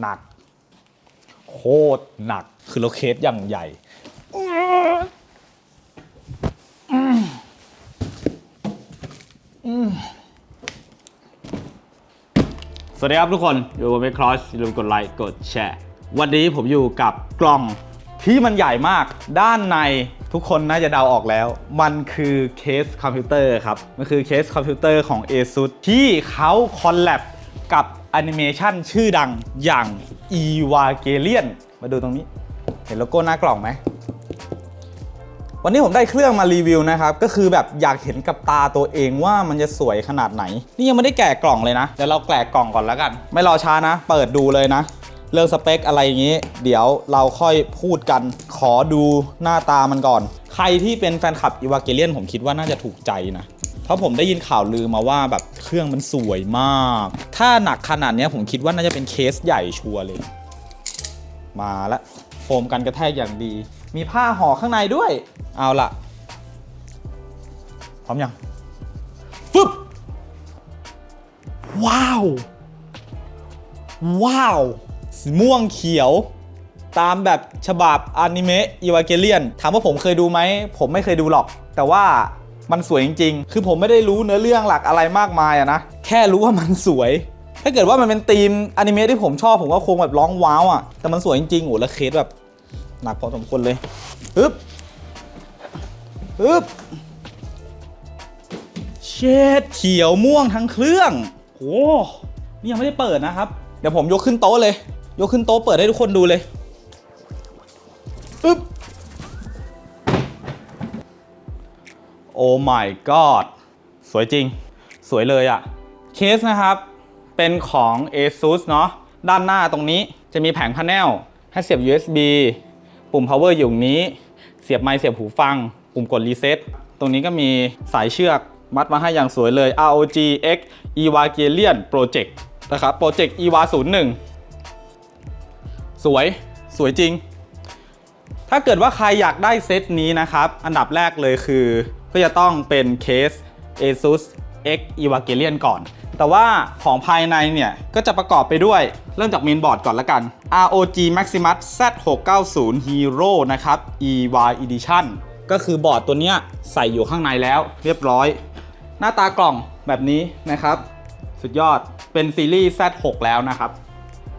หนัก โคตรหนักคือเราเคสอย่างใหญ่สวัสดีครับทุกคน อยู่กับเมครอสอย่าลืมกดไลค์ กดแชร์ วันนี้ผมอยู่กับกล่องที่มันใหญ่มากด้านใน ทุกคนน่าจะเดาออกแล้ว มันคือเคสคอมพิวเตอร์ครับ มันคือเคสคอมพิวเตอร์ของ ASUS ที่เขาคอลแลบกับแอนิเมชันชื่อดังอย่าง e v a g e l i o n มาดูตรงนี้ เห็นโลโก้หน้ากล่องไหม วันนี้ผมได้เครื่องมารีวิวนะครับ ก็คือแบบอยากเห็นกับตาตัวเองว่ามันจะสวยขนาดไหน นี่ยังไม่ได้แกะกล่องเลยนะ เดี๋ยวเราแกะกล่องก่อนแล้วกัน ไม่รอช้านะ เปิดดูเลยนะ เรื่องสเปคอะไรอย่างนี้ เดี๋ยวเราค่อยพูดกัน ขอดูหน้าตามันก่อน ใครที่เป็นแฟนคลับอีวาเกเลียนผมคิดว่าน่าจะถูกใจนะ เพราะผมได้ยินข่าวลือมาว่าแบบเครื่องมันสวยมาก ถ้าหนักขนาดนี้ผมคิดว่าน่าจะเป็นเคสใหญ่ชัวร์เลย มาละโฟมกันกระแทกอย่างดี มีผ้าห่อข้างในด้วย เอาละพร้อมยังฟึบว้าว ว้าว ม่วงเขียว ตามแบบฉบับอนิเมะอีวาเกเลียนถามว่าผมเคยดูไหม ผมไม่เคยดูหรอก แต่ว่ามันสวยจริง ๆ คือผมไม่ได้รู้เนื้อเรื่องหลักอะไรมากมายอะนะ แค่รู้ว่ามันสวย ถ้าเกิดว่ามันเป็นธีมอนิเมะที่ผมชอบ ผมก็คงแบบร้องว้าวอะแต่มันสวยจริงๆโอ้แล้วเคสแบบหนักพอสมควรเลยฮึบฮึบเชดเขียวม่วงทั้งเครื่องโอ้นี่ยังไม่ได้เปิดนะครับ เดี๋ยวผมยกขึ้นโต๊ะเลย ยกขึ้นโต๊ะเปิดให้ทุกคนดูเลยปึ๊บโอ้ my god สวยจริง สวยเลยอะเคสนะครับ เป็นของ ASUS เนาะ ด้านหน้าตรงนี้จะมีแผงพาเนลให้เสียบ USB ปุ่ม power อยู่นี้ เสียบไมค์เสียบหูฟัง ปุ่มกด reset ตรงนี้ก็มีสายเชือกมัดมาให้อย่างสวยเลย ROG X Evangelion Project นะครับ Project EVA 01 สวยสวยจริง ถ้าเกิดว่าใครอยากได้เซตนี้นะครับ อันดับแรกเลยคือ ก็จะต้องเป็นเคส ASUS X Evangelion ก่อน แต่ว่าของภายในเนี่ย ก็จะประกอบไปด้วย เริ่มจากเมนบอร์ดก่อนละกัน ROG Maximus Z690 Hero นะครับ EVA Edition ก็คือบอร์ดตัวเนี้ยใส่อยู่ข้างในแล้วเรียบร้อย หน้าตากล่องแบบนี้นะครับ สุดยอดเป็นซีรีส์ Z6 แล้วนะครับ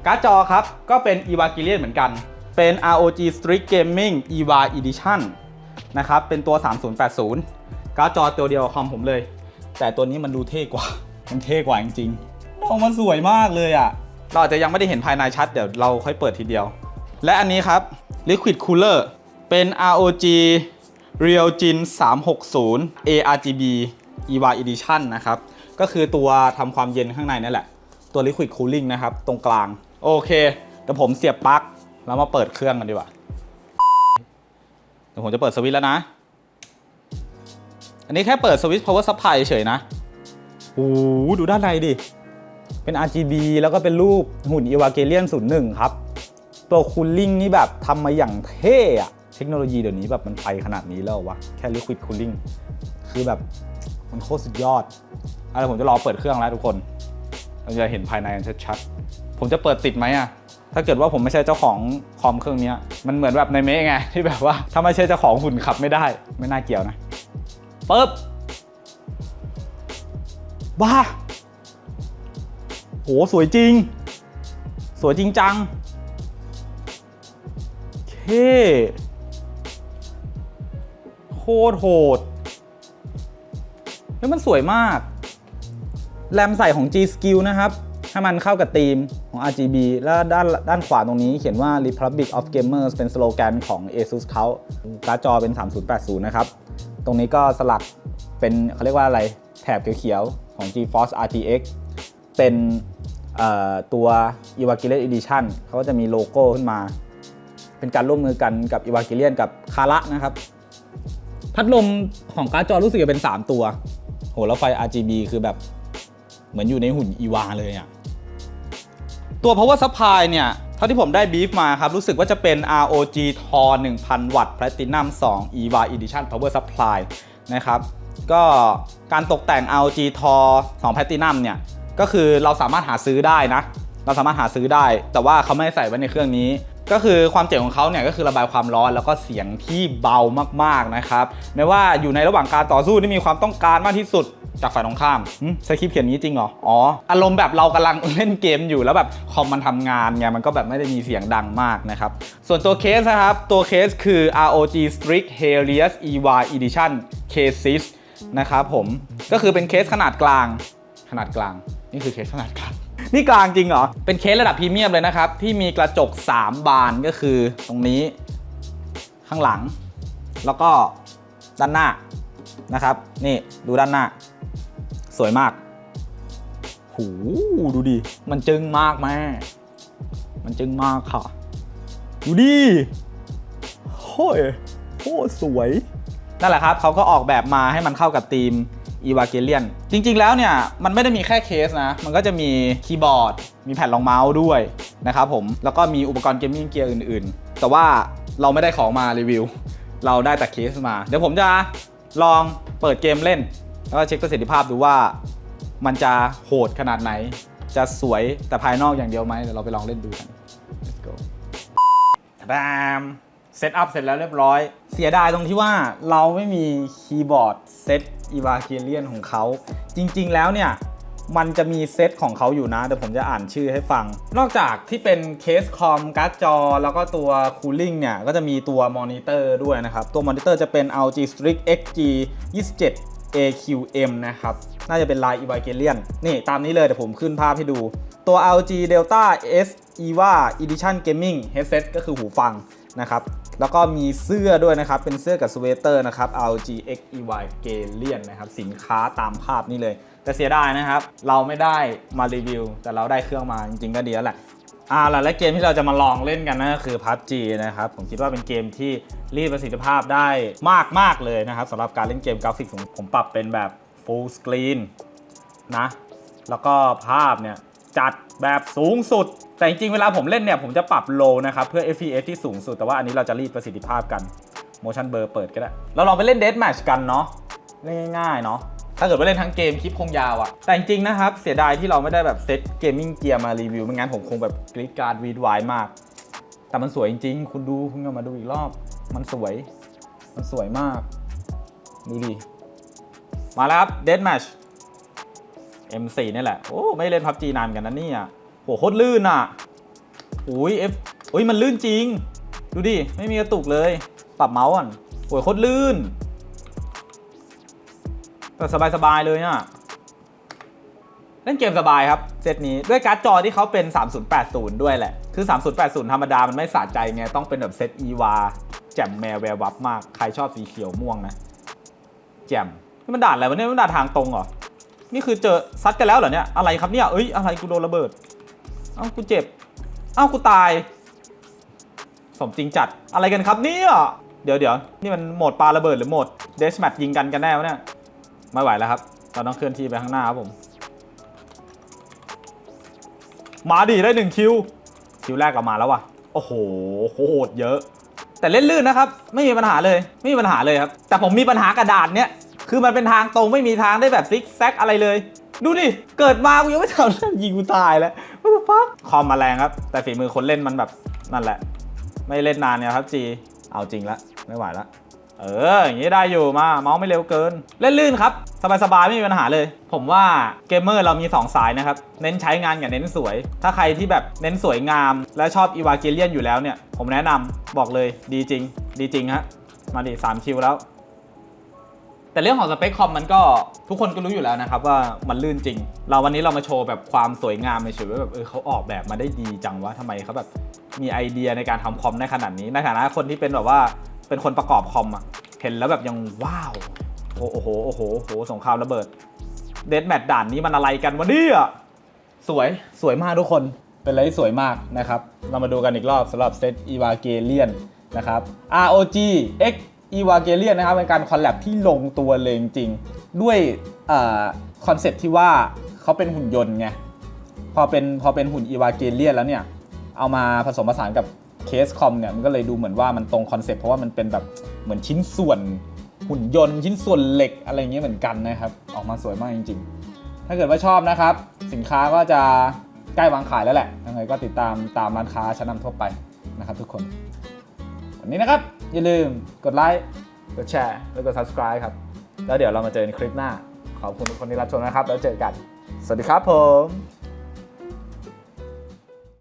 การ์ดจอครับ ก็เป็น Evangelion เหมือนกัน เป็น ROG Strix Gaming EVA Edition นะครับ เป็นตัว 3080 การ์ดจอตัวเดียวคอมผมเลย แต่ตัวนี้มันดูเท่กว่า มันเท่กว่าจริงๆโอ้มันสวยมากเลยอะ่ะ เราอาจจะยังไม่ได้เห็นภายในชัด เดี๋ยวเราค่อยเปิดทีเดียว และอันนี้ครับ Liquid Cooler เป็น ROG Realgin 360 ARGB EVA Edition นะครับ ก็คือตัวทำความเย็นข้างในนั่นแหละ ตัว Liquid Cooling นะครับ ตรงกลาง โอเคเดี๋ยวผมเสียบปลั๊กแล้วมาเปิดเครื่องกันดีกว่าเดี๋ยวผมจะเปิดสวิตช์แล้วนะ อันนี้แค่เปิดสวิตช์ power supply เฉยๆนะโอ้โหดูด้านในดิ เป็น RGB แล้วก็เป็นรูปหุ่น Evangelion 01 ครับ ตัวคูลลิ่งนี่แบบทำมาอย่างเท่อะเทคโนโลยีเดี๋ยวนี้แบบมันไปขนาดนี้แล้ววะ แค่ liquid cooling คือแบบมันโคตรสุดยอดอะไรผมจะรอเปิดเครื่องแล้วทุกคนเราจะเห็นภายในกันชัดๆ ผมจะเปิดติดไหมอะถ้าเกิดว่าผมไม่ใช่เจ้าของคอมเครื่องนี้มันเหมือนแบบในเมะไงที่แบบว่าถ้าไม่ใช่เจ้าของหุ่นขับไม่ได้ ไม่น่าเกี่ยวนะปึ๊บบ้าโหสวยจริง สวยจริงจังเคโคตรโหดแล้วมันสวยมาก แรมใส่ของ G Skill นะครับ ให้มันเข้ากับธีม ของ RGB แล้วด้านด้านขวาตรงนี้เขียนว่า Republic of Gamers เป็นสโลแกนของ ASUS เขาการ์ดจอเป็น 3080 นะครับ ตรงนี้ก็สลักเป็นเขาเรียกว่าอะไรแถบเขียวๆของ GeForce RTX เป็นตัว Evangelion Edition เขาก็จะมีโลโก้ขึ้นมา เป็นการร่วมมือกันกับ Evangelion กับคาระนะครับ พัดลมของการ์ดจอรู้สึกจะเป็น 3 ตัว โห แล้วไฟ RGB คือแบบเหมือนอยู่ในหุ่นอีวาเลยอะ่ะ ตัว power supply เนี่ยเท่าที่ผมได้บีฟมาครับ รู้สึกว่าจะเป็น ROG Tor 1000 วัตต์ Platinum 2 EVA Edition power supply นะครับก็การตกแต่ง ROG Tor 2 Platinum เนี่ยก็คือเราสามารถหาซื้อได้นะ เราสามารถหาซื้อได้ แต่ว่าเขาไม่ใส่ไว้ในเครื่องนี้ ก็คือความเจ๋งของเขาเนี่ยก็คือระบายความร้อนแล้วก็เสียงที่เบามากๆนะครับไม่ว่าอยู่ในระหว่างการต่อสู้ที่มีความต้องการมากที่สุด จากฝ่ายตรงข้ามสคริปต์เขียนนี้จริงเหรอ อ๋อ อารมณ์แบบเรากำลังเล่นเกมอยู่แล้วแบบคอมมันทำงานไง มันก็แบบไม่ได้มีเสียงดังมากนะครับ ส่วนตัวเคสนะครับ ตัวเคสคือ ROG Strix Helios EVA Edition Cases นะครับผม ก็คือเป็นเคสขนาดกลาง ขนาดกลาง นี่คือเคสขนาดกลางนี่กลางจริงเหรอ เป็นเคสระดับพรีเมียมเลยนะครับ ที่มีกระจก 3 บานก็คือตรงนี้ ข้างหลัง แล้วก็ด้านหน้านะครับ นี่ดูด้านหน้า สวยมาก หู ดูดิ มันจึงมากแม่ มันจึงมากค่ะ ดูดิโอ้ยโคตรสวย นั่นแหละครับ เขาก็ออกแบบมาให้มันเข้ากับธีม e v a g e l i o n จริง ๆ แล้วเนี่ย มันไม่ได้มีแค่เคสนะ มันก็จะมีคีย์บอร์ด มีแผ่นรองเมาส์ด้วยนะครับผม แล้วก็มีอุปกรณ์เกมมิ่งเกียร์อื่น ๆ แต่ว่าเราไม่ได้ของมารีวิว เราได้แต่เคสมา เดี๋ยวผมจะลองเปิดเกมเล่น แล้วก็เช็คประสิทธิภาพดูว่ามันจะโหดขนาดไหน จะสวยแต่ภายนอกอย่างเดียวไหมเดี๋ยวเราไปลองเล่นดูกัน let's go แบมเซตอัพเสร็จแล้วเรียบร้อย เสียดายตรงที่ว่าเราไม่มีคีย์บอร์ดเซตอีวาเกเลียนของเขา จริง ๆ แล้วเนี่ยมันจะมีเซตของเขาอยู่นะเดี๋ยวผมจะอ่านชื่อให้ฟัง นอกจากที่เป็นเคสคอมการ์ดจอ แล้วก็ตัวคูลิ่งเนี่ย ก็จะมีตัวมอนิเตอร์ด้วยนะครับ ตัวมอนิเตอร์จะเป็น LG Strix XG 27 AQM นะครับ น่าจะเป็นลาย Evangelion นี่ตามนี้เลย เดี๋ยวผมขึ้นภาพให้ดู ตัว LG Delta S EVA Edition Gaming Headset ก็คือหูฟังนะครับ แล้วก็มีเสื้อด้วยนะครับ เป็นเสื้อกับสเวตเตอร์นะครับ LG X Evangelion นะครับ สินค้าตามภาพนี่เลย แต่เสียดายนะครับ เราไม่ได้มารีวิว แต่เราได้เครื่องมาจริงๆก็ดีแล้วแหละ อ่าและเกมที่เราจะมาลองเล่นกันนั่นก็คือ PUBG นะครับ ผมคิดว่าเป็นเกมที่รีดประสิทธิภาพได้มากมาก ๆ เลยนะครับสำหรับการเล่นเกมกราฟิกผมผมปรับเป็นแบบ full screen นะ แล้วก็ภาพเนี่ยจัดแบบสูงสุด แต่จริงๆ เวลาผมเล่นเนี่ย ผมจะปรับ low นะครับ เพื่อ FPS ที่สูงสุด แต่ว่าอันนี้เราจะรีดประสิทธิภาพกัน motion blur เปิดก็ได้ เราลองไปเล่น death match กันเนาะเล่นง่ายๆเนาะ ถ้าเกิดว่าเล่นทั้งเกมคลิปคงยาวอะแต่จริงๆนะครับ เสียดายที่เราไม่ได้แบบเซตเกมมิ่งเกียร์มารีวิวไม่งั้นผมคงแบบกรีดการ์ดวีดวายมาก แต่มันสวยจริงๆ คุณดูคุณก็มาดูอีกรอบ มันสวย มันสวยมาก ดูดิ มาแล้วครับ death match M4 นี่แหละ โอ้ ไม่เล่นพับจีนานกันนะเนี่ยโหโคตรลื่นอะอุ้ย F อุ้ยมันลื่นจริง ดูดิ ไม่มีกระตุกเลย ปรับเมาส์ก่อนโอ้ยโคตรลื่น แต่สบาย ๆ เลยอะเล่นเกมสบายครับ เซตนี้ด้วยการ์ดจอที่เขาเป็น 3080 ด้วยแหละ คือ 3080 ธรรมดา มันไม่สะใจไง ต้องเป็นแบบเซต EVA แจ่มแมวแวววับมาก ใครชอบสีเขียวม่วงนะ แจ่มนี่มันด่านอะไรวะเนี่ยมันด่านทางตรงเหรอ นี่คือเจอซัดกันแล้วเหรอเนี่ย อะไรครับเนี่ย เอ้ย อะไรกูโดนระเบิด เอ้า กูเจ็บ เอ้า กูตาย สมจริงจัด อะไรกันครับเนี่ย เดี๋ยวเดี๋ยวนี่มันโหมดปาระเบิดหรือโหมดเดชแมทยิงกันกันแน่วะเนี่ย ไม่ไหวแล้วครับ เราต้องเคลื่อนที่ไปข้างหน้าครับผม มาดิได้หนึ่งคิว คิวแรกเรามาแล้วว่ะ โอ้โหโคตรเยอะ แต่เล่นลื่นนะครับ ไม่มีปัญหาเลย ไม่มีปัญหาเลยครับ แต่ผมมีปัญหากระดาษเนี้ย คือมันเป็นทางตรงไม่มีทางได้แบบซิกแซกอะไรเลย ดูดิ เกิดมากูยังไม่ทำเรื่องยิงกูตายแล้วว่าจะฟักคอมมาแรงครับ แต่ฝีมือคนเล่นมันแบบนั่นแหละ ไม่เล่นนานเนี่ยครับจี เอาจริงละไม่ไหวละ เออ อย่างนี้ได้อยู่มา เมาส์ไม่เร็วเกิน เล่นลื่นครับ สบายๆ ไม่มีปัญหาเลย ผมว่าเกมเมอร์เรามี 2 สายนะครับ เน้นใช้งานกับเน้นสวย ถ้าใครที่แบบเน้นสวยงาม และชอบอีวาเกเลียนอยู่แล้วเนี่ย ผมแนะนำบอกเลยดีจริง ดีจริงฮะ มาดิ3คิวแล้ว แต่เรื่องของสเปคคอมมันก็ทุกคนก็รู้อยู่แล้วนะครับว่ามันลื่นจริง เราวันนี้เรามาโชว์แบบความสวยงามในเฉยๆว่าแบบเออเขาออกแบบมาได้ดีจังวะทำไมเขาแบบมีไอเดียในการทำคอมได้ขนาดนี้ในฐานะคนที่เป็นแบบว่า เป็นคนประกอบคอมอะเห็นแล้วแบบยังว้าว โอ้โหโอ้โหโอ้โหสงครามระเบิดเดดแมทด่านนี้มันอะไรกันวะเนี่ยสวยสวยมากทุกคนเป็นอะไรที่สวยมากนะครับ เรามาดูกันอีกรอบสำหรับเซตอีวาเกเลียนนะครับ ROG X e v a g e l i o n นะครับเป็นการคอลแลบที่ลงตัวเลยจริงๆด้วยคอนเซ็ปที่ว่าเขาเป็นหุ่นยนต์ไงพอเป็นพอเป็นหุ่น e v a g e l i o n แล้วเนี่ย เอามาผสมผสานกับ เคสคอมเนี่ยมันก็เลยดูเหมือนว่ามันตรงคอนเซ็ปต์เพราะว่ามันเป็นแบบเหมือนชิ้นส่วนหุ่นยนต์ชิ้นส่วนเหล็กอะไรเงี้ยเหมือนกันนะครับ ออกมาสวยมากจริง ๆ ถ้าเกิดว่าชอบนะครับ สินค้าก็จะใกล้วางขายแล้วแหละยังไงก็ติดตามตามร้านค้าชั้นนำทั่วไปนะครับทุกคนวันนี้นะครับ อย่าลืมกดไลค์กดแชร์แล้วกด subscribe ครับ แล้วเดี๋ยวเรามาเจอกันคลิปหน้า ขอบคุณทุกคนที่รับชมนะครับ แล้วเจอกัน สวัสดีครับผม